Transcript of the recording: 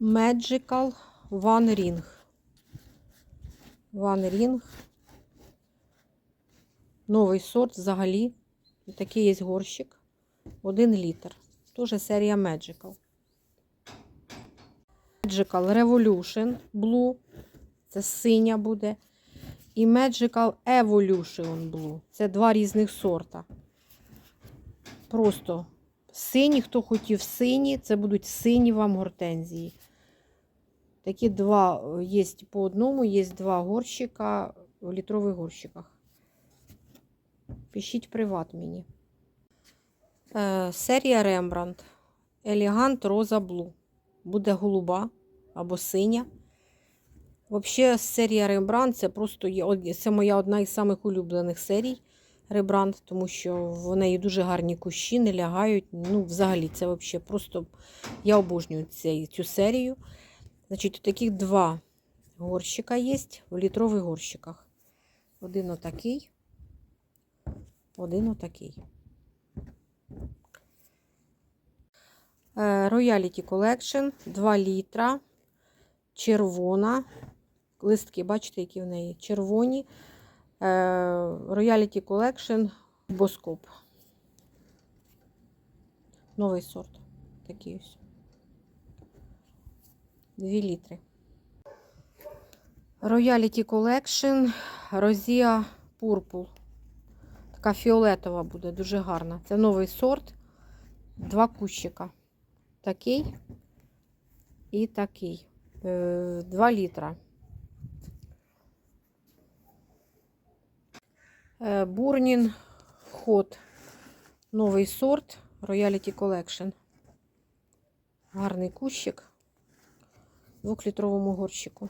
Magical One Ring. One Ring. Новий сорт взагалі. Такий є горщик. Один літр. Тоже серія Magical. Magical Revolution Blue. Це синя буде. І Magical Evolution Blue. Це два різних сорта. Просто сині, хто хотів сині, це будуть сині вам гортензії. Такі два є по одному, є два горщика в літрових горщиках. Пишіть приват мені. Е, серія Рембрандт. Елегант Роза Блу. Буде голуба або синя. Взагалі, серія Рембрандт це просто є, це моя одна із самих улюблених серій Рембрандт, тому що в неї дуже гарні кущі, не лягають. Ну, взагалі, це взагалі просто я обожнюю цей, цю серію. Значить, таких два горщика є в літрових горщиках. Один отакий, один отакий. Е, Royalty Collection 2 літра. Червона. Листки, бачите, які в неї? Червоні. Е, Royalty Collection Боскоп. Новий сорт. Такий ось. 2 літри. Royalty Collection Розія Purple. Така фіолетова буде, дуже гарна. Це новий сорт. Два кущика. Такий і такий. 2 літра. Бурнін Ход, Новий сорт Royalty Collection. Гарний кущик в двохлітровому горщику.